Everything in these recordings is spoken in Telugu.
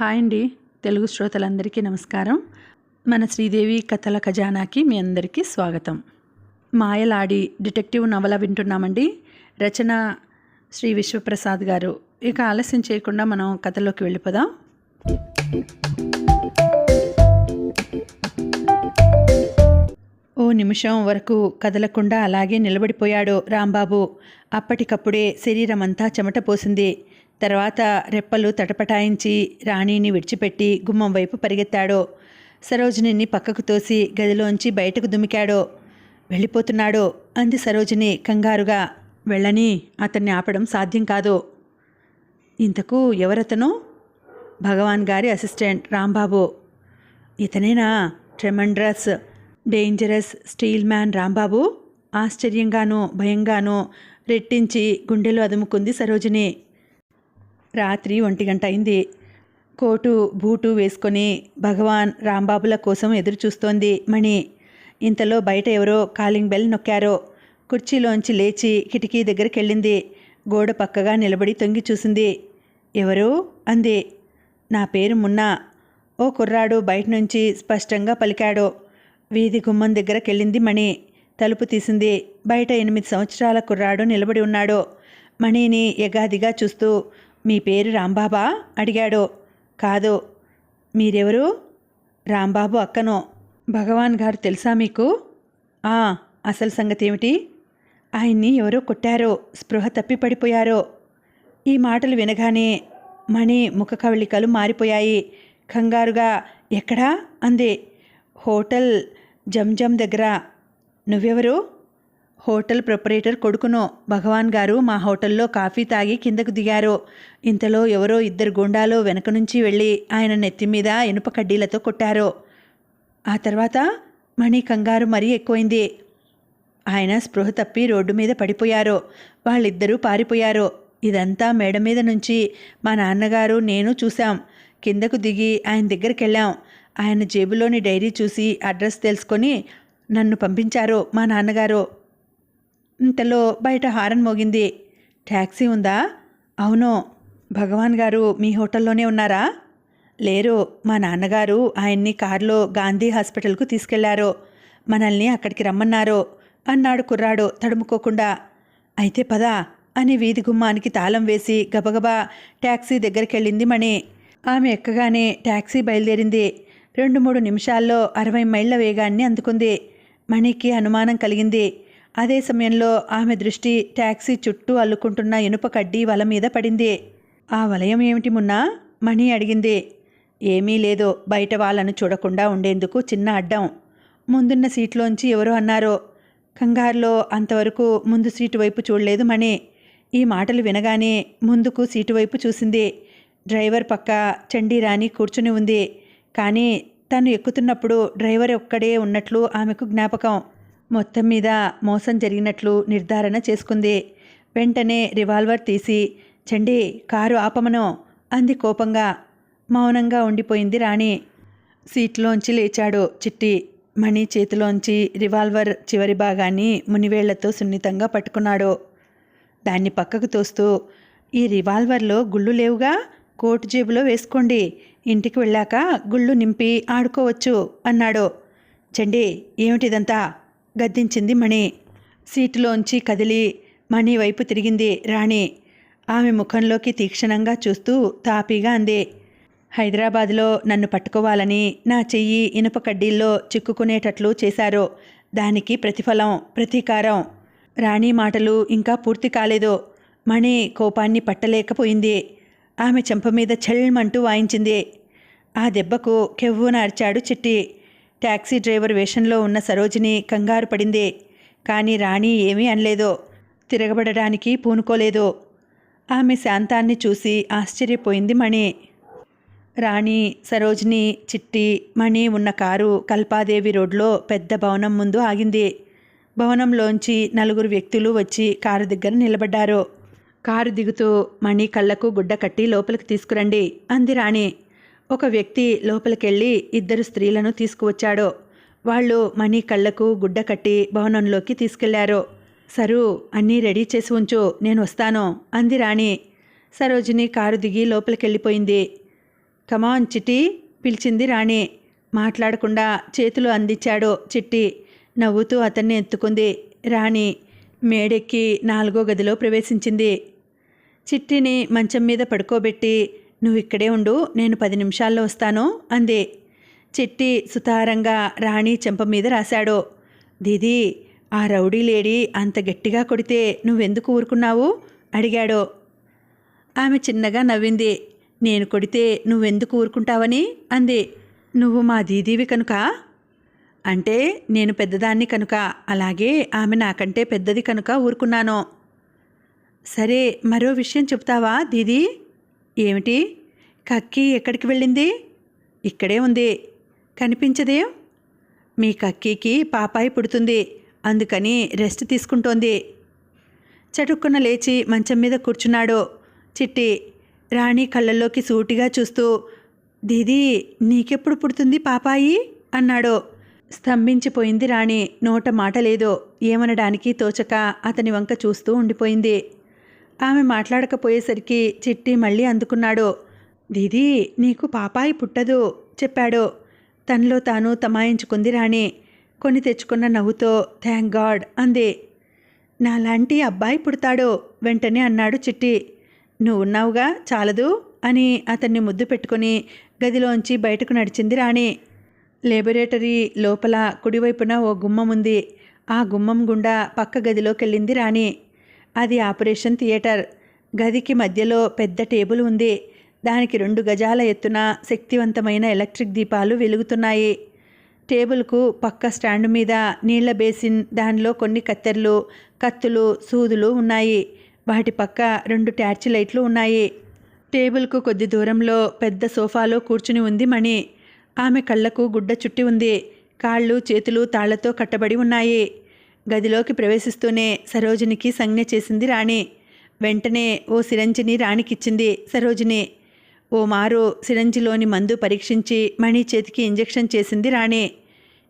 హాయ్ అండి. తెలుగు శ్రోతలందరికీ నమస్కారం. మన శ్రీదేవి కథల ఖజానాకి మీ అందరికీ స్వాగతం. మాయలాడి డిటెక్టివ్ నవల వింటున్నామండి. రచన శ్రీ విశ్వప్రసాద్ గారు. ఇక ఆలస్యం చేయకుండా మనం కథలోకి వెళ్ళిపోదాం. ఓ నిమిషం వరకు కదలకుండా అలాగే నిలబడిపోయాడు రాంబాబు. అప్పటికప్పుడే శరీరం అంతా చెమట పోసింది. తర్వాత రెప్పలు తటపటాయించి రాణిని విడిచిపెట్టి గుమ్మం వైపు పరిగెత్తాడో. సరోజినిని పక్కకు తోసి గదిలోంచి బయటకు దుమికాడో. వెళ్ళిపోతున్నాడో అంది సరోజిని కంగారుగా. వెళ్ళని అతన్ని ఆపడం సాధ్యం కాదు. ఇంతకు ఎవరతను? భగవాన్ గారి assistant Rambabu. ఇతనేనా? Tremendous dangerous steel man Rambabu? ఆశ్చర్యంగానూ భయంగానూ రెట్టించి గుండెలు అదుముకుంది సరోజిని. రాత్రి ఒంటి గంట అయింది. కోటు బూటు వేసుకొని భగవాన్ రాంబాబుల కోసం ఎదురు చూస్తోంది మణి. ఇంతలో బయట ఎవరో కాలింగ్ బెల్ నొక్కారో. కుర్చీలోంచి లేచి కిటికీ దగ్గరికి వెళ్ళింది గోడ పక్కగా నిలబడి తొంగి చూసింది. ఎవరు? అంది. నా పేరు మున్నా. ఓ కుర్రాడు బయట నుంచి స్పష్టంగా పలికాడు. వీధి గుమ్మం దగ్గరకెళ్ళింది మణి. తలుపు తీసింది. బయట ఎనిమిది సంవత్సరాల కుర్రాడు నిలబడి ఉన్నాడు. మణిని ఎగాదిగా చూస్తూ మీ పేరు రాంబాబా? అడిగాడు. కాదు. మీరెవరు? రాంబాబు అక్కను. భగవాన్ గారు తెలుసా మీకు? ఆ అసలు సంగతి ఏమిటి ఆయన్ని ఎవరో కొట్టారో స్పృహ తప్పి పడిపోయారో ఈ మాటలు వినగానే మణి ముఖ కవళికలు మారిపోయాయి. కంగారుగా ఎక్కడా? అంది. హోటల్ జంజం దగ్గర. నువ్వెవరు? హోటల్ ప్రొపరేటర్ కొడుకును భగవాన్ గారు మా హోటల్లో కాఫీ తాగి కిందకు దిగారు. ఇంతలో ఎవరో ఇద్దరు గుండాలు వెనక నుంచి వెళ్ళి ఆయన నెత్తి మీద ఇనుప కడ్డీలతో కొట్టారు. ఆ తర్వాత మణి కంగారు మరీ ఎక్కువైంది. ఆయన స్పృహ తప్పి రోడ్డు మీద పడిపోయారు. వాళ్ళిద్దరూ పారిపోయారు. ఇదంతా మేడ మీద నుంచి మా నాన్నగారు నేను చూశాం. కిందకు దిగి ఆయన దగ్గరికి వెళ్ళాం. ఆయన జేబులోని డైరీ చూసి అడ్రస్ తెలుసుకొని నన్ను పంపించారు మా నాన్నగారు. ఇంతలో బయట హారన్ మోగింది. ట్యాక్సీ ఉందా? అవును. భగవాన్ గారు మీ హోటల్లోనే ఉన్నారా? లేరు. మా నాన్నగారు ఆయన్ని కారులో గాంధీ హాస్పిటల్కు తీసుకెళ్ళారు. మనల్ని అక్కడికి రమ్మన్నారు. అన్నాడు కుర్రాడు తడుముకోకుండా. అయితే పదా అని వీధి గుమ్మానికి తాళం వేసి గబగబా ట్యాక్సీ దగ్గరికి వెళ్ళింది మణి. ఆమె ఎక్కగానే ట్యాక్సీ బయలుదేరింది. రెండు మూడు నిమిషాల్లో అరవై మైళ్ళ వేగాన్ని అందుకుంది. మణికి అనుమానం కలిగింది. అదే సమయంలో ఆమె దృష్టి ట్యాక్సీ చుట్టూ అల్లుకుంటున్న ఇనుప కడ్డీ వల మీద పడింది. ఆ వలయం ఏమిటి మున్నా? మణి అడిగింది. ఏమీ లేదు. బయట వాళ్ళను చూడకుండా ఉండేందుకు చిన్న అడ్డం. ముందున్న సీట్లోంచి ఎవరో అన్నారు? కంగారులో అంతవరకు ముందు సీటు వైపు చూడలేదు మణి. ఈ మాటలు వినగానే ముందుకు సీటు వైపు చూసింది. డ్రైవర్ పక్క చండీరాణి కూర్చుని ఉంది. కానీ తను ఎక్కుతున్నప్పుడు డ్రైవర్ ఒక్కడే ఉన్నట్లు ఆమెకు జ్ఞాపకం. మొత్తం మీద మోసం జరిగినట్లు నిర్ధారణ చేసుకుంది. వెంటనే రివాల్వర్ తీసి చండి కారు ఆపమను అంది కోపంగా. మౌనంగా ఉండిపోయింది రాణి. సీట్లోంచి లేచాడు చిట్టి. మణి చేతిలోంచి రివాల్వర్ చివరి భాగాన్ని మునివేళ్ళతో సున్నితంగా పట్టుకున్నాడు. దాన్ని పక్కకు తోస్తూ ఈ రివాల్వర్లో గుళ్ళు లేవుగా? కోటు జేబులో వేసుకోండి. ఇంటికి వెళ్ళాక గుళ్ళు నింపి ఆడుకోవచ్చు అన్నాడు. చండి ఏమిటిదంతా? గద్దించింది మణి. సీటులోంచి కదిలి మణి వైపు తిరిగింది రాణి. ఆమె ముఖంలోకి తీక్షణంగా చూస్తూ తాపీగా అంది. హైదరాబాద్లో నన్ను పట్టుకోవాలని నా చెయ్యి ఇనుప కడ్డీల్లో చిక్కుకునేటట్లు చేశారు. దానికి ప్రతిఫలం ప్రతీకారం. రాణి మాటలు ఇంకా పూర్తి కాలేదు. మణి కోపాన్ని పట్టలేకపోయింది. ఆమె చెంప మీద చెల్మంటూ వాయించింది. ఆ దెబ్బకు కెవ్వున అరిచాడు చిట్టి. ట్యాక్సీ డ్రైవర్ వేషంలో ఉన్న సరోజిని కంగారు పడింది. కానీ రాణి ఏమీ అనలేదో తిరగబడడానికి పూనుకోలేదు. ఆమె శాంతాన్ని చూసి ఆశ్చర్యపోయింది మణి. రాణి సరోజిని చిట్టి మణి ఉన్న కారు కల్పాదేవి రోడ్లో పెద్ద భవనం ముందు ఆగింది. భవనంలోంచి నలుగురు వ్యక్తులు వచ్చి కారు దగ్గర నిలబడ్డారు. కారు దిగుతూ మణి కళ్ళకు గుడ్డ కట్టి లోపలికి తీసుకురండి అంది రాణి. ఒక వ్యక్తి లోపలికెళ్ళి ఇద్దరు స్త్రీలను తీసుకువచ్చాడు. వాళ్ళు మణి కళ్ళకు గుడ్డ కట్టి భవనంలోకి తీసుకెళ్ళారు. సరు అన్నీ రెడీ చేసి ఉంచు నేను వస్తాను అంది రాణి. సరోజిని కారు దిగి లోపలికెళ్ళిపోయింది. కమాన్ చిట్టి పిలిచింది రాణి. మాట్లాడకుండా చేతులు అందించాడు చిట్టి. నవ్వుతూ అతన్ని ఎత్తుకుంది రాణి. మేడెక్కి నాలుగో గదిలో ప్రవేశించింది. చిట్టిని మంచం మీద పడుకోబెట్టి నువ్వు ఇక్కడే ఉండు నేను పది నిమిషాల్లో వస్తాను అంది. చిట్టి సుతారంగా రాణి చెంప మీద రాశాడు. దీదీ ఆ రౌడీ లేడీ అంత గట్టిగా కొడితే నువ్వెందుకు ఊరుకున్నావు? అడిగాడు. ఆమె చిన్నగా నవ్వింది. నేను కొడితే నువ్వెందుకు ఊరుకుంటావని? అంది. నువ్వు మా దీదీవి కనుక? అంటే నేను పెద్దదాన్ని కనుక అలాగే ఆమె నాకంటే పెద్దది కనుక ఊరుకున్నాను. సరే మరో విషయం చెప్తావా దీదీ? ఏమిటి? కక్కి ఎక్కడికి వెళ్ళింది? ఇక్కడే ఉంది. కనిపించదే? మీ కక్కీకి పాపాయి పుడుతుంది. అందుకని రెస్ట్ తీసుకుంటోంది. చటుక్కున లేచి మంచం మీద కూర్చున్నాడు. చిట్టి రాణి కళ్ళల్లోకి సూటిగా చూస్తూ దీదీ నీకెప్పుడు పుడుతుంది పాపాయి? అన్నాడు. స్తంభించిపోయింది రాణి. నోట మాట లేదు. ఏమనడానికి తోచక అతని వంక చూస్తూ ఉండిపోయింది. ఆమె మాట్లాడకపోయేసరికి చిట్టి మళ్ళీ అందుకున్నాడు. దీదీ నీకు పాపాయి పుట్టదు చెప్పాడు. తనలో తాను తమాయించుకుంది రాణి. కొని తెచ్చుకున్న నవ్వుతో థ్యాంక్ గాడ్ అంది. నాలాంటి అబ్బాయి పుడతాడు వెంటనే అన్నాడు చిట్టి. నువ్వున్నావుగా చాలదు అని అతన్ని ముద్దు పెట్టుకుని గదిలోంచి బయటకు నడిచింది రాణి. లేబొరేటరీ లోపల కుడివైపున ఓ గుమ్మం ఉంది. ఆ గుమ్మం గుండా పక్క గదిలోకి వెళ్ళింది రాణి. అది ఆపరేషన్ థియేటర్. గదికి మధ్యలో పెద్ద టేబుల్ ఉంది. దానికి రెండు గజాల ఎత్తున శక్తివంతమైన ఎలక్ట్రిక్ దీపాలు వెలుగుతున్నాయి. టేబుల్కు పక్క స్టాండ్ మీద నీళ్ళ బేసిన్ దానిలో కొన్ని కత్తెరలు కత్తులు సూదులు ఉన్నాయి. వాటి పక్క రెండు ట్యార్చి లైట్లు ఉన్నాయి. టేబుల్కు కొద్ది దూరంలో పెద్ద సోఫాలో కూర్చుని ఉంది మణి. ఆమె కళ్ళకు గుడ్డ చుట్టి ఉంది. కాళ్ళు చేతులు తాళ్ళతో కట్టబడి ఉన్నాయి. గదిలోకి ప్రవేశిస్తూనే సరోజినికి సంజ్ఞ చేసింది రాణి. వెంటనే ఓ సిరంజిని రాణికిచ్చింది సరోజిని. ఓ మారు సిరంజిలోని మందు పరీక్షించి మణి చేతికి ఇంజెక్షన్ చేసింది రాణి.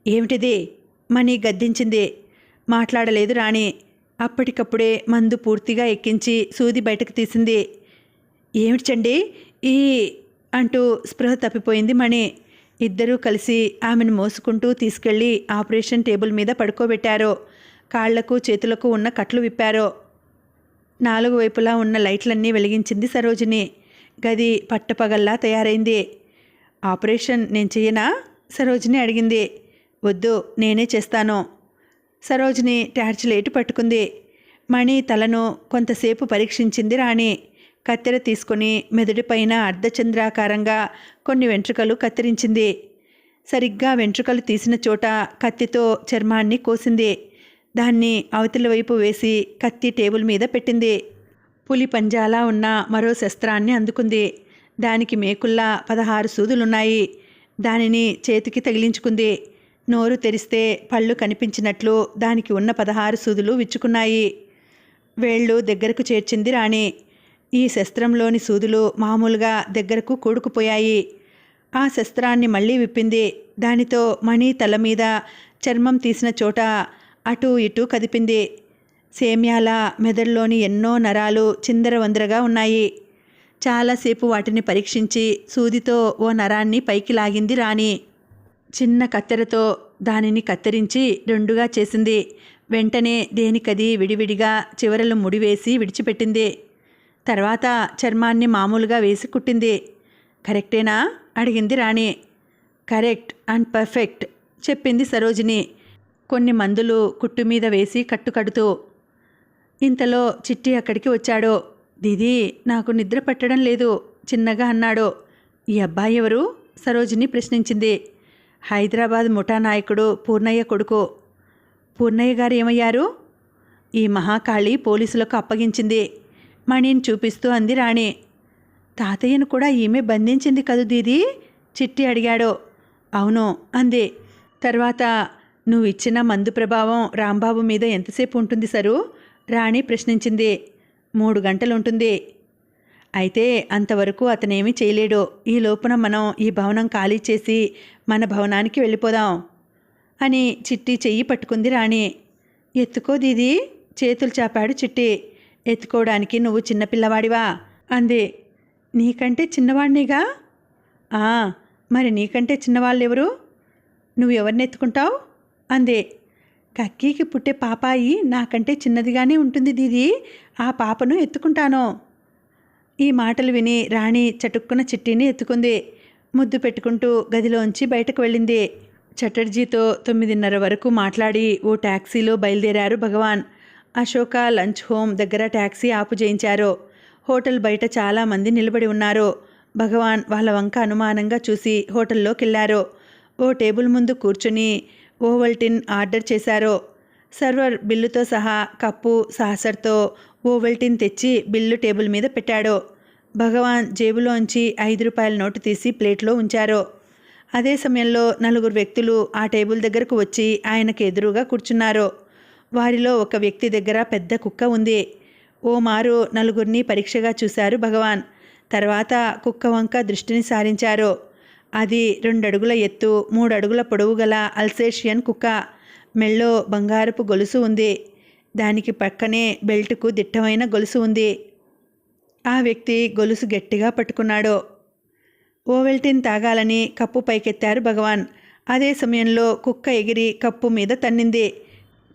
ఏమిటిది? మణి గద్దించింది. మాట్లాడలేదు రాణి. అప్పటికప్పుడే మందు పూర్తిగా ఎక్కించి సూది బయటకు తీసింది. ఏమిటి చండి? ఈ అంటూ స్పృహ తప్పిపోయింది మణి. ఇద్దరూ కలిసి ఆమెను మోసుకుంటూ తీసుకెళ్ళి ఆపరేషన్ టేబుల్ మీద పడుకోబెట్టారు. కాళ్ళకు చేతులకు ఉన్న కట్లు విప్పారు. నాలుగు వైపులా ఉన్న లైట్లన్నీ వెలిగించింది సరోజిని. గది పట్టపగల్లా తయారైంది. ఆపరేషన్ నేను చెయ్యనా? సరోజిని అడిగింది. వద్దు నేనే చేస్తాను. సరోజిని టార్చ్ లైట్ పట్టుకుంది. మణి తలను కొంతసేపు పరీక్షించింది రాణి. కత్తెర తీసుకుని మెదడుపైన అర్ధచంద్రాకారంగా కొన్ని వెంట్రుకలు కత్తిరించింది. సరిగ్గా వెంట్రుకలు తీసిన చోట కత్తితో చర్మాన్ని కోసింది. దాన్ని అవతల వైపు వేసి కత్తి టేబుల్ మీద పెట్టింది. పులి పంజాలా ఉన్న మరో శస్త్రాన్ని అందుకుంది. దానికి మేకుల్లా పదహారు సూదులున్నాయి. దానిని చేతికి తగిలించుకుంది. నోరు తెరిస్తే పళ్ళు కనిపించినట్లు దానికి ఉన్న పదహారు సూదులు విచ్చుకున్నాయి. వేళ్ళు దగ్గరకు చేర్చింది రాణి. ఈ శస్త్రంలోని సూదులు మామూలుగా దగ్గరకు కూడుకుపోయాయి. ఆ శస్త్రాన్ని మళ్ళీ విప్పింది. దానితో మణి తల మీద చర్మం తీసిన చోట అటూ ఇటూ కదిపింది. సేమ్యాల మెదడులోని ఎన్నో నరాలు చిందరవందరగా ఉన్నాయి. చాలాసేపు వాటిని పరీక్షించి సూదితో ఓ నరాన్ని పైకి లాగింది రాణి. చిన్న కత్తెరతో దానిని కత్తిరించి రెండుగా చేసింది. వెంటనే దేనికది విడివిడిగా చివరలు ముడివేసి విడిచిపెట్టింది. తర్వాత చర్మాన్ని మామూలుగా వేసి కుట్టింది. కరెక్టేనా? అడిగింది రాణి. కరెక్ట్ అండ్ పర్ఫెక్ట్ చెప్పింది సరోజిని. కొన్ని మందులు కుట్టు మీద వేసి కట్టుకడుతూ ఇంతలో చిట్టి అక్కడికి వచ్చాడు. దీదీ నాకు నిద్ర పట్టడం లేదు. చిన్నగా అన్నాడు. ఈ అబ్బాయి ఎవరు? సరోజిని ప్రశ్నించింది. హైదరాబాద్ ముఠా నాయకుడు పూర్ణయ్య కొడుకు. పూర్ణయ్య గారు ఏమయ్యారు? ఈ మహాకాళి పోలీసులకు అప్పగించింది. మణిని చూపిస్తూ అంది రాణి. తాతయ్యను కూడా ఈమె బంధించింది కదూ దీదీ? చిట్టి అడిగాడు. అవును అంది. తర్వాత నువ్వు ఇచ్చిన మందు ప్రభావం రాంబాబు మీద ఎంతసేపు ఉంటుంది సరు? రాణి ప్రశ్నించింది. మూడు గంటలు ఉంటుంది అయితే అంతవరకు అతనేమీ చేయలేడు. ఈ లోపున మనం ఈ భవనం ఖాళీ చేసి మన భవనానికి వెళ్ళిపోదాం అని చిట్టి చెయ్యి పట్టుకుంది రాణి. ఎత్తుకో దీది చేతులు చాపాడు చిట్టి. ఎత్తుకోవడానికి నువ్వు చిన్నపిల్లవాడివా అంది. నీకంటే చిన్నవాడినిగా మరి నీకంటే చిన్నవాళ్ళెవరు? నువ్వు ఎవరిని ఎత్తుకుంటావు? అందే కక్కీకి పుట్టే పాపాయి నాకంటే చిన్నదిగానే ఉంటుంది దీది ఆ పాపను ఎత్తుకుంటాను. ఈ మాటలు విని రాణి చటుక్కున చిట్టిని ఎత్తుకుంది. ముద్దు పెట్టుకుంటూ గదిలోంచి బయటకు వెళ్ళింది. చటర్జీతో తొమ్మిదిన్నర వరకు మాట్లాడి ఓ ట్యాక్సీలో బయలుదేరారు భగవాన్. అశోక లంచ్ హోమ్ దగ్గర ట్యాక్సీ ఆపు చేయించారు హోటల్ బయట చాలామంది నిలబడి ఉన్నారు. భగవాన్ వాళ్ళ వంక అనుమానంగా చూసి హోటల్లోకి వెళ్ళారు ఓ టేబుల్ ముందు కూర్చుని ఓవల్టిన్ ఆర్డర్ చేశారో. సర్వర్ బిల్లుతో సహా కప్పు సాసర్తో ఓవల్టిన్ తెచ్చి బిల్లు టేబుల్ మీద పెట్టాడో. భగవాన్ జేబులోంచి ఐదు రూపాయల నోటు తీసి ప్లేట్లో ఉంచారో. అదే సమయంలో నలుగురు వ్యక్తులు ఆ టేబుల్ దగ్గరకు వచ్చి ఆయనకు ఎదురుగా కూర్చున్నారు. వారిలో ఒక వ్యక్తి దగ్గర పెద్ద కుక్క ఉంది. ఓ మారు నలుగురిని పరీక్షగా చూశారు భగవాన్. తర్వాత కుక్క వంక దృష్టిని సారించారు. అది రెండు అడుగుల ఎత్తు మూడు అడుగుల పొడవు గల అల్సేషియన్ కుక్క మెళ్ళో బంగారపు గొలుసు ఉంది. దానికి పక్కనే బెల్టుకు దిట్టమైన గొలుసు ఉంది. ఆ వ్యక్తి గొలుసు గట్టిగా పట్టుకున్నాడు. ఓవెల్టిన్ తాగాలని కప్పు పైకెత్తారు భగవాన్. అదే సమయంలో కుక్క ఎగిరి కప్పు మీద తన్నింది.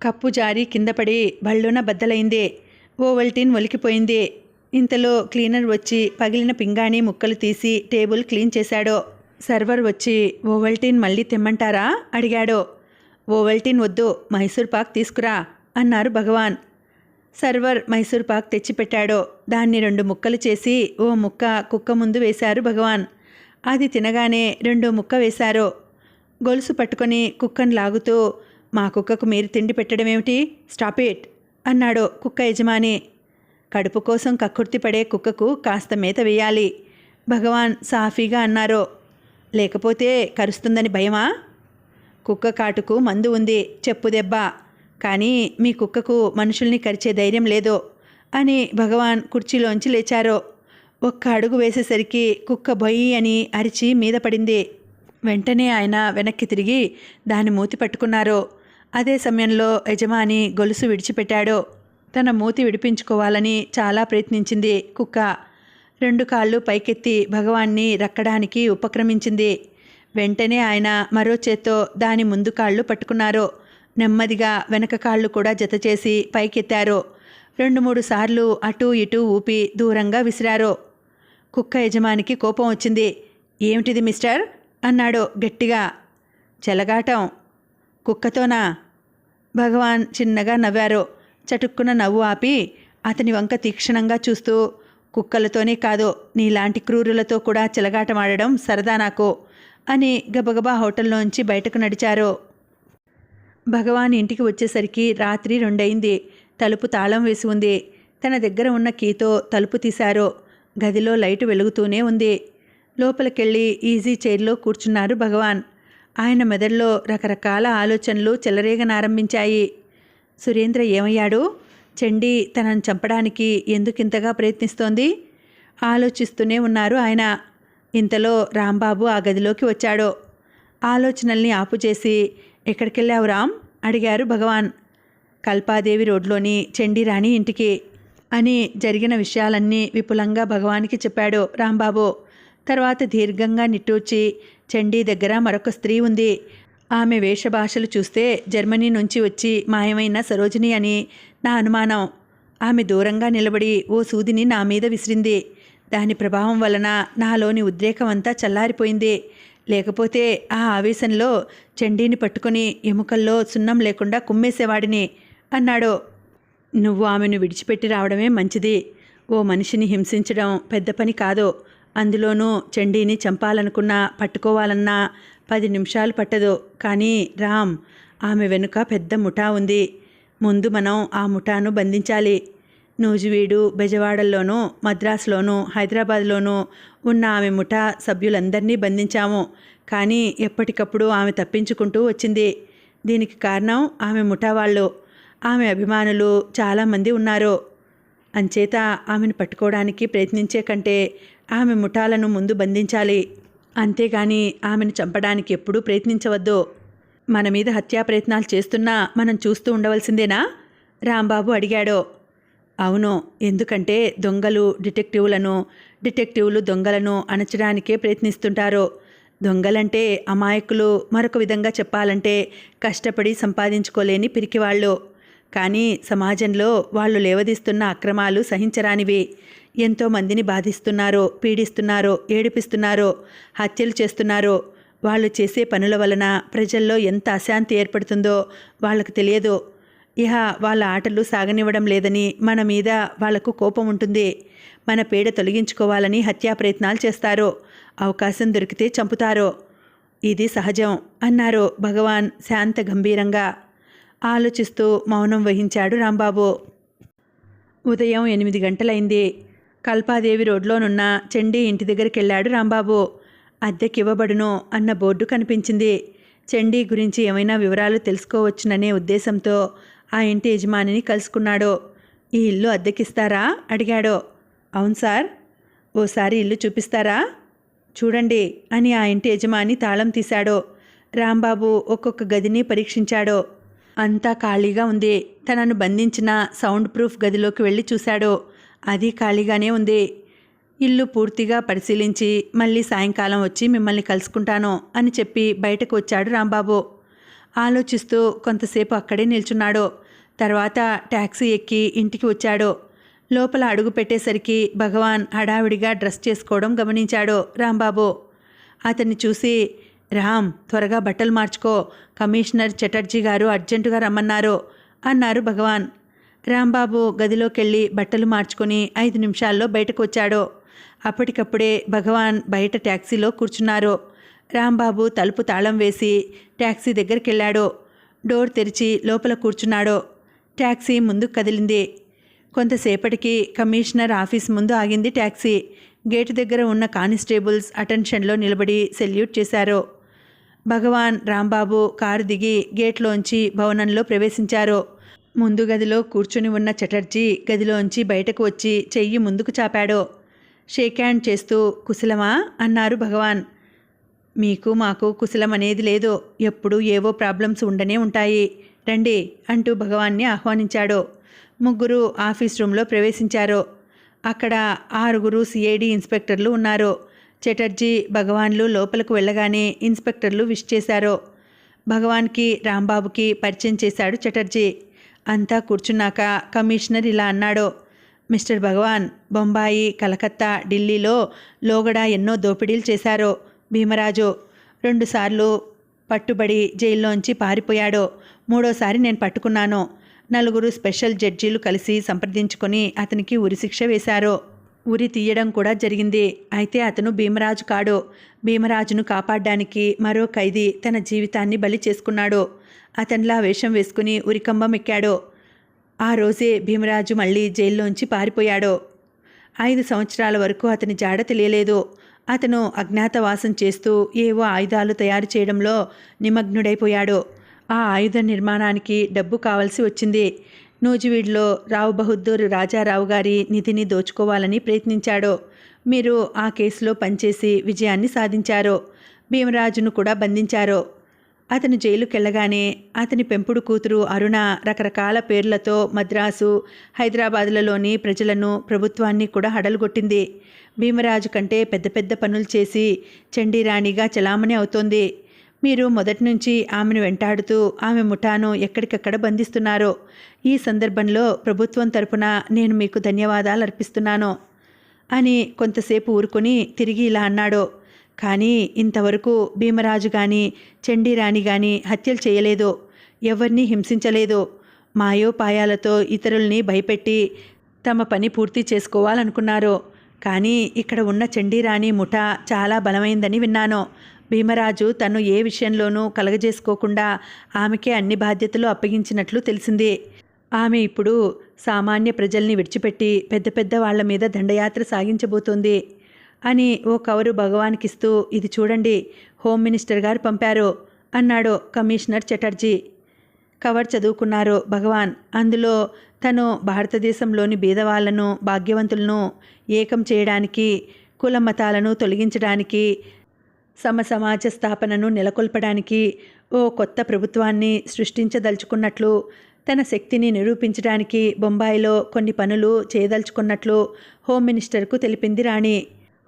కప్పు జారి కిందపడి బళ్ళున బద్దలైంది. ఓవెల్టిన్ ఒలికిపోయింది. ఇంతలో క్లీనర్ వచ్చి పగిలిన పింగాణి ముక్కలు తీసి టేబుల్ క్లీన్ చేశాడు. సర్వర్ వచ్చి ఓవల్టీన్ మళ్ళీ తెమ్మంటారా? అడిగాడు. ఓవల్టీన్ వద్దు మైసూర్ పాక్ తీసుకురా అన్నారు భగవాన్. సర్వర్ మైసూర్ పాక్ తెచ్చిపెట్టాడు. దాన్ని రెండు ముక్కలు చేసి ఓ ముక్క కుక్క ముందు వేశారు భగవాన్. అది తినగానే రెండు ముక్క వేశారు. గొలుసు పట్టుకొని కుక్కను లాగుతూ మా కుక్కకు మీరు తిండి పెట్టడం ఏమిటి స్టాప్ ఇట్ అన్నాడు కుక్క యజమాని. కడుపు కోసం కక్కుర్తి పడే కుక్కకు కాస్త మేత వేయాలి భగవాన్ సాఫీగా అన్నారు. లేకపోతే కరుస్తుందని భయమా? కుక్క కాటుకు మందు ఉంది చెప్పు దెబ్బ. కానీ మీ కుక్కకు మనుషుల్ని కరిచే ధైర్యం లేదో అని భగవాన్ కుర్చీలోంచి లేచారు. ఒక్క అడుగు వేసేసరికి కుక్క బొయ్యి అని అరిచి మీద పడింది. వెంటనే ఆయన వెనక్కి తిరిగి దాని మూతి పట్టుకున్నారో. అదే సమయంలో యజమాని గొలుసు విడిచిపెట్టాడో. తన మూతి విడిపించుకోవాలని చాలా ప్రయత్నించింది కుక్క. రెండు కాళ్ళు పైకెత్తి భగవాన్ని రక్కడానికి ఉపక్రమించింది. వెంటనే ఆయన మరో చేత్తో దాని ముందు కాళ్ళు పట్టుకున్నారు. నెమ్మదిగా వెనక కాళ్ళు కూడా జతచేసి పైకెత్తారు. రెండు మూడు సార్లు అటూ ఇటూ ఊపి దూరంగా విసిరారు. కుక్క యజమానికి కోపం వచ్చింది. ఏమిటిది మిస్టర్? అన్నాడు గట్టిగా. చెలగాటం. కుక్కతోనా? భగవాన్ చిన్నగా నవ్వారు. చటుక్కున నవ్వు ఆపి అతని వంక తీక్షణంగా చూస్తూ కుక్కలతోనే కాదు నీలాంటి క్రూరులతో కూడా చిలగాటమాడడం సరదా నాకు అని గబగబా హోటల్లోంచి బయటకు నడిచారు. భగవాన్ ఇంటికి వచ్చేసరికి రాత్రి రెండయింది. తలుపు తాళం వేసి ఉంది. తన దగ్గర ఉన్న కీతో తలుపు తీశారు. గదిలో లైటు వెలుగుతూనే ఉంది. లోపలికెళ్ళి ఈజీ చైర్లో కూర్చున్నారు భగవాన్. ఆయన మెదడులో రకరకాల ఆలోచనలు చెలరేగనారంభించాయి. సురేంద్ర ఏమయ్యాడు? చండి తనను చంపడానికి ఎందుకింతగా ప్రయత్నిస్తోంది? ఆలోచిస్తూనే ఉన్నారు ఆయన. ఇంతలో రాంబాబు ఆ గదిలోకి వచ్చాడు. ఆలోచనల్ని ఆపుచేసి ఎక్కడికెళ్ళావు రామ్? అడిగారు భగవాన్. కల్పాదేవి రోడ్లోని చండీరాణి ఇంటికి అని జరిగిన విషయాలన్నీ విపులంగా భగవానికి చెప్పాడు రాంబాబు. తర్వాత దీర్ఘంగా నిట్టూర్చి చండీ దగ్గర మరొక స్త్రీ ఉంది. ఆమె వేషభాషలు చూస్తే జర్మనీ నుంచి వచ్చి మాయమైన సరోజిని అని నా అనుమానం. ఆమె దూరంగా నిలబడి ఓ సూదిని నా మీద విసిరింది. దాని ప్రభావం వలన నాలోని ఉద్రేకం అంతా చల్లారిపోయింది. లేకపోతే ఆ ఆవేశంలో చండీని పట్టుకొని ఎముకల్లో సున్నం లేకుండా కుమ్మేసేవాడిని అన్నాడు. నువ్వు ఆమెను విడిచిపెట్టి రావడమే మంచిది. ఓ మనిషిని హింసించడం పెద్ద పని కాదు. అందులోనూ చండీని చంపాలనుకున్నా పట్టుకోవాలన్నా పది నిమిషాలు పట్టదు. కానీ రామ్ ఆమె వెనుక పెద్ద ముఠా ఉంది. ముందు మనం ఆ ముఠాను బంధించాలి. నూజివీడు బెజవాడల్లోనూ మద్రాసులోనూ హైదరాబాద్లోనూ ఉన్న ఆమె ముఠా సభ్యులందరినీ బంధించాము. కానీ ఎప్పటికప్పుడు ఆమె తప్పించుకుంటూ వచ్చింది. దీనికి కారణం ఆమె ముఠా వాళ్ళు. ఆమె అభిమానులు చాలామంది ఉన్నారు. అంచేత ఆమెను పట్టుకోవడానికి ప్రయత్నించే కంటే ఆమె ముఠాలను ముందు బంధించాలి. అంతేగాని ఆమెను చంపడానికి ఎప్పుడూ ప్రయత్నించవద్దు. మన మీద హత్యా ప్రయత్నాలు చేస్తున్నా మనం చూస్తూ ఉండవలసిందేనా? రాంబాబు అడిగాడు. అవును ఎందుకంటే దొంగలు డిటెక్టివ్లను డిటెక్టివ్లు దొంగలను అణచడానికే ప్రయత్నిస్తుంటారు. దొంగలంటే అమాయకులు మరొక విధంగా చెప్పాలంటే కష్టపడి సంపాదించుకోలేని పిరికివాళ్ళు. కానీ సమాజంలో వాళ్ళు లేవదీస్తున్న అక్రమాలు సహించరానివి. ఎంతోమందిని బాధిస్తున్నారు పీడిస్తున్నారు ఏడిపిస్తున్నారు హత్యలు చేస్తున్నారు. వాళ్ళు చేసే పనుల వలన ప్రజల్లో ఎంత అశాంతి ఏర్పడుతుందో వాళ్ళకు తెలియదు. ఇహ వాళ్ళ ఆటలు సాగనివ్వడం లేదని మన మీద వాళ్ళకు కోపం ఉంటుంది. మన పీడ తొలగించుకోవాలని హత్యా ప్రయత్నాలు చేస్తారు. అవకాశం దొరికితే చంపుతారు. ఇది సహజం అన్నారు భగవాన్ శాంత గంభీరంగా. ఆలోచిస్తూ మౌనం వహించాడు రాంబాబు. ఉదయం ఎనిమిది గంటలైంది. కల్పాదేవి రోడ్లోనున్న చండీ ఇంటి దగ్గరికి వెళ్ళాడు రాంబాబు. అద్దెకివ్వబడును అన్న బోర్డు కనిపించింది. చండీ గురించి ఏమైనా వివరాలు తెలుసుకోవచ్చుననే ఉద్దేశంతో ఆ ఇంటి యజమానిని కలుసుకున్నాడు. ఈ ఇల్లు అద్దెకిస్తారా? అడిగాడు. అవును సార్. ఓసారి ఇల్లు చూపిస్తారా? చూడండి అని ఆ ఇంటి యజమాని తాళం తీశాడు. రాంబాబు ఒక్కొక్క గదిని పరీక్షించాడు. అంతా ఖాళీగా ఉంది. తనను బంధించిన సౌండ్ ప్రూఫ్ గదిలోకి వెళ్ళి చూశాడు. అది ఖాళీగానే ఉంది. ఇల్లు పూర్తిగా పరిశీలించి మళ్ళీ సాయంకాలం వచ్చి మిమ్మల్ని కలుసుకుంటాను అని చెప్పి బయటకు వచ్చాడు రాంబాబు. ఆలోచిస్తూ కొంతసేపు అక్కడే నిల్చున్నాడు. తర్వాత ట్యాక్సీ ఎక్కి ఇంటికి వచ్చాడు. లోపల అడుగు పెట్టేసరికి భగవాన్ హడావిడిగా డ్రెస్ చేసుకోవడం గమనించాడు రాంబాబు. అతన్ని చూసి రామ్ త్వరగా బట్టలు మార్చుకో. కమిషనర్ చటర్జీ గారు అర్జెంటుగా రమ్మన్నారు అన్నారు భగవాన్. రాంబాబు గదిలోకెళ్ళి బట్టలు మార్చుకొని ఐదు నిమిషాల్లో బయటకు వచ్చాడు అప్పటికప్పుడే భగవాన్ బయట ట్యాక్సీలో కూర్చున్నారు. రాంబాబు తలుపు తాళం వేసి ట్యాక్సీ దగ్గరికి వెళ్ళాడు డోర్ తెరిచి లోపల కూర్చున్నాడు. ట్యాక్సీ ముందుకు కదిలింది. కొంతసేపటికి కమిషనర్ ఆఫీస్ ముందు ఆగింది ట్యాక్సీ. గేటు దగ్గర ఉన్న కానిస్టేబుల్స్ అటెన్షన్లో నిలబడి సెల్యూట్ చేశారు. భగవాన్ రాంబాబు కారు దిగి గేట్లోంచి భవనంలో ప్రవేశించారు. ముందు గదిలో కూర్చుని ఉన్న చటర్జీ గదిలోంచి బయటకు వచ్చి చెయ్యి ముందుకు చాపాడు. షేక్ హ్యాండ్ చేస్తూ కుశలమా? అన్నారు భగవాన్. మీకు మాకు కుశలం అనేది లేదు. ఎప్పుడు ఏవో ప్రాబ్లమ్స్ ఉండనే ఉంటాయి. రండి అంటూ భగవాన్ని ఆహ్వానించాడు. ముగ్గురు ఆఫీస్ రూమ్లో ప్రవేశించారు. అక్కడ ఆరుగురు సిఐడి ఇన్స్పెక్టర్లు ఉన్నారు. చటర్జీ భగవాన్లు లోపలికి వెళ్ళగానే ఇన్స్పెక్టర్లు విష్ చేశారు. భగవాన్కి రాంబాబుకి పరిచయం చేశాడు చటర్జీ. అంతా కూర్చున్నాక కమిషనర్ ఇలా అన్నాడు. మిస్టర్ భగవాన్ బొంబాయి కలకత్తా ఢిల్లీలో లోగడ ఎన్నో దోపిడీలు చేశారో భీమరాజు. రెండుసార్లు పట్టుబడి జైల్లోంచి పారిపోయాడో మూడోసారి నేను పట్టుకున్నాను. నలుగురు స్పెషల్ జడ్జీలు కలిసి సంప్రదించుకొని అతనికి ఉరిశిక్ష వేశారు. ఉరి తీయడం కూడా జరిగింది. అయితే అతను భీమరాజు కాడు. భీమరాజును కాపాడడానికి మరో ఖైదీ తన జీవితాన్ని బలి చేసుకున్నాడు. అతనిలా వేషం వేసుకుని ఉరికంబం ఎక్కాడు. ఆ రోజే భీమరాజు మళ్ళీ జైల్లోంచి పారిపోయాడు. ఐదు సంవత్సరాల వరకు అతని జాడ తెలియలేదు. అతను అజ్ఞాతవాసం చేస్తూ ఏవో ఆయుధాలు తయారు చేయడంలో నిమగ్నుడైపోయాడు. ఆ ఆయుధ నిర్మాణానికి డబ్బు కావాల్సి వచ్చింది. నూజివీడ్లో రావు బహదూర్ రాజారావు గారి నిధిని దోచుకోవాలని ప్రయత్నించాడు. మీరు ఆ కేసులో పనిచేసి విజయాన్ని సాధించారు. భీమరాజును కూడా బంధించారు. అతను జైలుకెళ్ళగానే అతని పెంపుడు కూతురు అరుణ రకరకాల పేర్లతో మద్రాసు హైదరాబాదులలోని ప్రజలను ప్రభుత్వాన్ని కూడా హడలుగొట్టింది. భీమరాజు కంటే పెద్ద పెద్ద పనులు చేసి చండీరాణిగా చలామణి అవుతోంది. మీరు మొదటి నుంచి ఆమెను వెంటాడుతూ ఆమె ముఠాను ఎక్కడికక్కడ బంధిస్తున్నారు ఈ సందర్భంలో ప్రభుత్వం తరపున నేను మీకు ధన్యవాదాలు అర్పిస్తున్నాను అని కొంతసేపు ఊరుకొని తిరిగి ఇలా అన్నాడు. కానీ ఇంతవరకు భీమరాజు కానీ చండీరాణి కానీ హత్యలు చేయలేదు ఎవరిని హింసించలేదు మాయోపాయాలతో ఇతరుల్ని భయపెట్టి తమ పని పూర్తి చేసుకోవాలనుకున్నారు కానీ ఇక్కడ ఉన్న చండీరాణి ముఠ చాలా బలమైందని విన్నాను. భీమరాజు తను ఏ విషయంలోనూ కలగజేసుకోకుండా ఆమెకే అన్ని బాధ్యతలు అప్పగించినట్లు తెలిసింది. ఆమె ఇప్పుడు సామాన్య ప్రజల్ని విడిచిపెట్టి పెద్ద పెద్ద వాళ్ళ మీద దండయాత్ర సాగించబోతోంది. అని ఓ కవరు భగవాన్కిస్తూ ఇది చూడండి హోమ్ మినిస్టర్ గారు పంపారు అన్నాడు కమిషనర్ చటర్జీ. కవర్ చదువుకున్నారు భగవాన్. అందులో తను భారతదేశంలోని బీదవాళ్ళను భాగ్యవంతులను ఏకం చేయడానికి కుల మతాలను తొలగించడానికి సమ సమాజ స్థాపనను నెలకొల్పడానికి ఓ కొత్త ప్రభుత్వాన్ని సృష్టించదలుచుకున్నట్లు తన శక్తిని నిరూపించడానికి బొంబాయిలో కొన్ని పనులు చేయదలుచుకున్నట్లు హోమ్ మినిస్టర్కు తెలిపింది రాణి.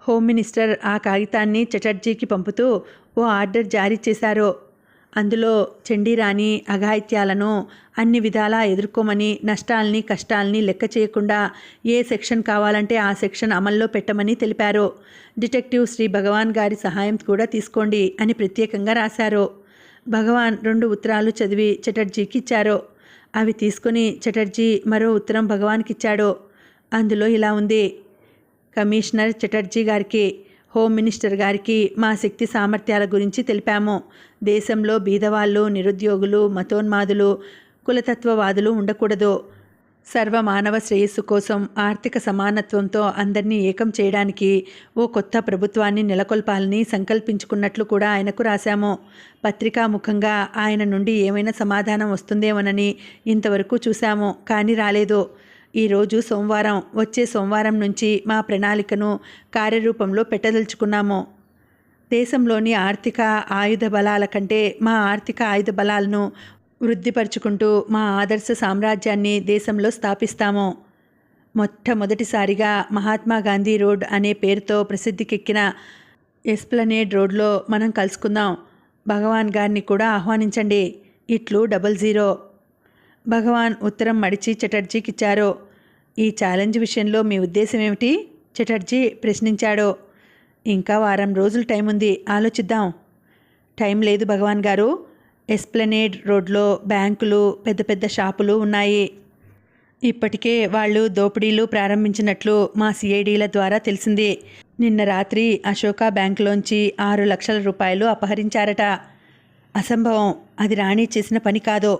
హోమ్ మినిస్టర్ ఆ కాగితాన్ని చటర్జీకి పంపుతూ ఓ ఆర్డర్ జారీ చేశారు. అందులో చండీరాణి అఘాయిత్యాలను అన్ని విధాలా ఎదుర్కోమని నష్టాల్ని కష్టాల్ని లెక్క చేయకుండా ఏ సెక్షన్ కావాలంటే ఆ సెక్షన్ అమల్లో పెట్టమని తెలిపారు. డిటెక్టివ్ శ్రీ భగవాన్ గారి సహాయం కూడా తీసుకోండి అని ప్రత్యేకంగా రాశారు. భగవాన్ రెండు ఉత్తరాలు చదివి చటర్జీకి ఇచ్చారు. అవి తీసుకుని చటర్జీ మరో ఉత్తరం భగవాన్కిచ్చాడు అందులో ఇలా ఉంది. కమిషనర్ చటర్జీ గారికి హోమ్ మినిస్టర్ గారికి మా శక్తి సామర్థ్యాల గురించి తెలిపాము. దేశంలో బీదవాళ్ళు నిరుద్యోగులు మతోన్మాదులు కులతత్వవాదులు ఉండకూడదు. సర్వమానవ శ్రేయస్సు కోసం ఆర్థిక సమానత్వంతో అందరినీ ఏకం చేయడానికి ఓ కొత్త ప్రభుత్వాన్ని నెలకొల్పాలని సంకల్పించుకున్నట్లు కూడా ఆయనకు రాశాము. పత్రికా ముఖంగా ఆయన నుండి ఏమైనా సమాధానం వస్తుందేమోనని ఇంతవరకు చూశాము కానీ రాలేదు. ఈరోజు సోమవారం వచ్చే సోమవారం నుంచి మా ప్రణాళికను కార్యరూపంలో పెట్టదలుచుకున్నాము. దేశంలోని ఆర్థిక ఆయుధ బలాల కంటే మా ఆర్థిక ఆయుధ బలాలను వృద్ధిపరుచుకుంటూ మా ఆదర్శ సామ్రాజ్యాన్ని దేశంలో స్థాపిస్తాము. మొట్టమొదటిసారిగా మహాత్మా గాంధీ రోడ్ అనే పేరుతో ప్రసిద్ధికెక్కిన ఎస్ప్లనేడ్ రోడ్లో మనం కలుసుకుందాం. భగవాన్ గారిని కూడా ఆహ్వానించండి. ఇట్లు డబల్ జీరో. భగవాన్ ఉత్తరం మడిచి చటర్జీకిచ్చారు. ఈ ఛాలెంజ్ విషయంలో మీ ఉద్దేశం ఏమిటి? చటర్జీ ప్రశ్నించాడు. ఇంకా వారం రోజులు టైం ఉంది. ఆలోచిద్దాం. టైం లేదు భగవాన్ గారు. ఎస్ప్లెనేడ్ రోడ్లో బ్యాంకులు పెద్ద పెద్ద షాపులు ఉన్నాయి. ఇప్పటికే వాళ్ళు దోపిడీలు ప్రారంభించినట్లు మా సిఐడీల ద్వారా తెలిసింది. నిన్న రాత్రి అశోక బ్యాంకులోంచి ఆరు లక్షల రూపాయలు అపహరించారట. అసంభవం. అది రాణి చేసిన పని కాదు.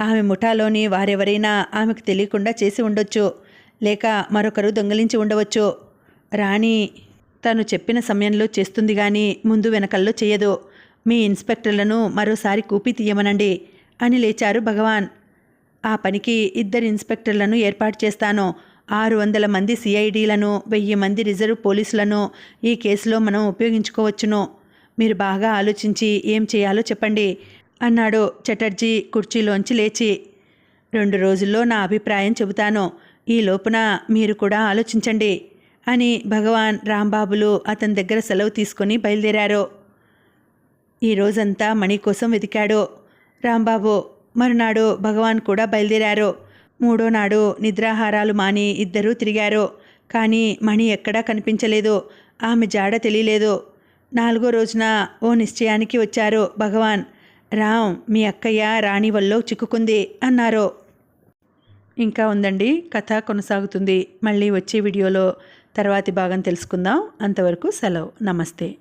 ఆమె ముఠాలోని వారెవరైనా ఆమెకు తెలియకుండా చేసి ఉండొచ్చు. లేక మరొకరు దొంగిలించి ఉండవచ్చు? రాణి తను చెప్పిన సమయంలో చేస్తుంది కానీ ముందు వెనకల్లో చేయదు. మీ ఇన్స్పెక్టర్లను మరోసారి కూపి తీయమనండి అని లేచారు భగవాన్. ఆ పనికి ఇద్దరు ఇన్స్పెక్టర్లను ఏర్పాటు చేస్తాను. ఆరు వందల మంది సిఐడీలను వెయ్యి మంది రిజర్వ్ పోలీసులను ఈ కేసులో మనం ఉపయోగించుకోవచ్చును. మీరు బాగా ఆలోచించి ఏం చేయాలో చెప్పండి అన్నాడు చటర్జీ కుర్చీలోంచి లేచి. రెండు రోజుల్లో నా అభిప్రాయం చెబుతాను. ఈ లోపున మీరు కూడా ఆలోచించండి అని భగవాన్ రాంబాబులు అతని దగ్గర సెలవు తీసుకొని బయలుదేరారు. ఈ రోజంతా మణి కోసం వెతికాడు. రాంబాబు మరునాడు భగవాన్ కూడా బయలుదేరారు. మూడో నాడు నిద్రాహారాలు మాని ఇద్దరూ తిరిగారు. కానీ మణి ఎక్కడా కనిపించలేదు. ఆమె జాడ తెలియలేదు. నాలుగో రోజున ఓ నిశ్చయానికి వచ్చారు భగవాన్. రామ్ మీ అక్కయ్య రాణి వల్ల చిక్కుకుంది అన్నారు. ఇంకా ఉందండి. కథ కొనసాగుతుంది. మళ్ళీ వచ్చే వీడియోలో తర్వాతి భాగం తెలుసుకుందాం. అంతవరకు సెలవు. నమస్తే.